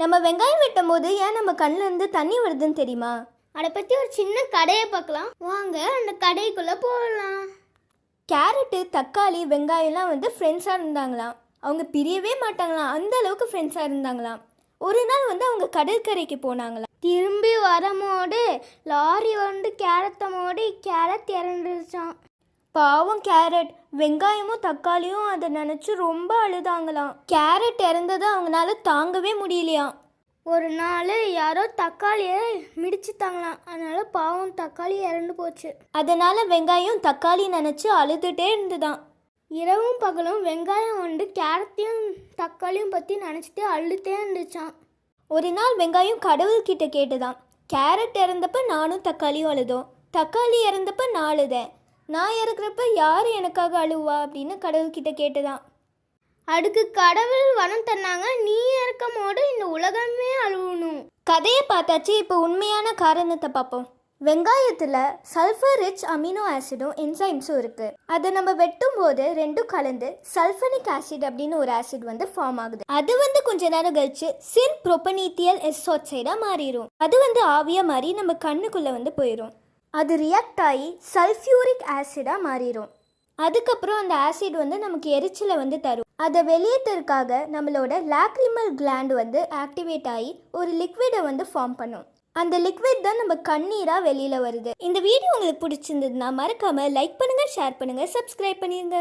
நம்ம வெங்காயம் வெட்டும் போது ஏன் நம்ம கண்ணுல இருந்து தண்ணி வருதுன்னு தெரியுமா? அதை பற்றி ஒரு சின்ன கடையை பார்க்கலாம். வாங்க அந்த கடைக்குள்ளே போகலாம் கேரட்டு தக்காளி வெங்காயம்லாம் வந்து ஃப்ரெண்ட்ஸாக இருந்தாங்களாம். அவங்க பிரியவே மாட்டாங்களாம். அந்த அளவுக்கு ஃப்ரெண்ட்ஸாக இருந்தாங்களாம். ஒரு நாள் வந்து அவங்க கடற்கரைக்கு போனாங்களாம். திரும்பி வரமோடு லாரி வந்து கேரத்தை மோடி கேரட் இறந்துருச்சான் பாவம் கேரட். வெங்காயமும் தக்காளியும் அதை நினச்சி ரொம்ப அழுதாங்களாம். கேரட் இறந்ததை அவங்களால தாங்கவே முடியலையாம் ஒரு நாள் யாரோ தக்காளியை மிடிச்சுட்டாங்களாம் அதனால பாவம் தக்காளி இறந்து போச்சு. அதனால வெங்காயம் தக்காளி நினச்சி அழுதுகிட்டே இருந்துதான். இரவும் பகலும் வெங்காயம் வந்து கேரட்டையும் தக்காளியும் பற்றி நினச்சிட்டு அழுதே இருந்துச்சான் ஒரு நாள் வெங்காயம் கடவுள்கிட்ட கேட்டுதான். கேரட் இறந்தப்ப நானும் தக்காளியும் அழுதோம். தக்காளி இறந்தப்ப நான் அழுதேன் நான் இறக்குறப்ப யார் எனக்காக அழுவா அப்படின்னு கடவுள்கிட்ட கேட்டுதான். அதுக்கு கடவுள் வனம் தந்தாங்க நீ இறக்கமோடு இந்த உலகமே அழுவணும். கதையை பார்த்தாச்சு இப்போ உண்மையான காரணத்தை பார்ப்போம். வெங்காயத்தில் சல்ஃபர் ரிச் அமினோ ஆசிடும் என்சைம்ஸும் இருக்குது அதை நம்ம வெட்டும் போது ரெண்டும் கலந்து சல்ஃபனிக் ஆசிட் அப்படின்னு ஒரு ஆசிட் வந்து ஃபார்ம் ஆகுது. அது வந்து கொஞ்ச நேரம் கழிச்சு சின் ப்ரோபனீத்தியல் எஸ்ஆக்சைடாக மாறிடும் அது வந்து ஆவியாக மாறி நம்ம கண்ணுக்குள்ளே வந்து போயிடும் அது ரியாக்ட் ஆகி சல்ஃபியூரிக் ஆசிடாக மாறிடும் அதுக்கப்புறம் அந்த ஆசிட் வந்து நமக்கு எரிச்சலை வந்து தரும். அதை வெளியேற்றதுக்காக நம்மளோட லாக்ரிமல் கிளாண்ட் வந்து ஆக்டிவேட் ஆகி ஒரு லிக்விடை வந்து ஃபார்ம் பண்ணும். அந்த லிக்விட் தான் நம்ம கண்ணீராக வெளியில் வருது. இந்த வீடியோ உங்களுக்கு பிடிச்சிருந்ததுன்னா மறக்காமல் லைக் பண்ணுங்கள் ஷேர் பண்ணுங்கள் சப்ஸ்கிரைப் பண்ணிடுங்க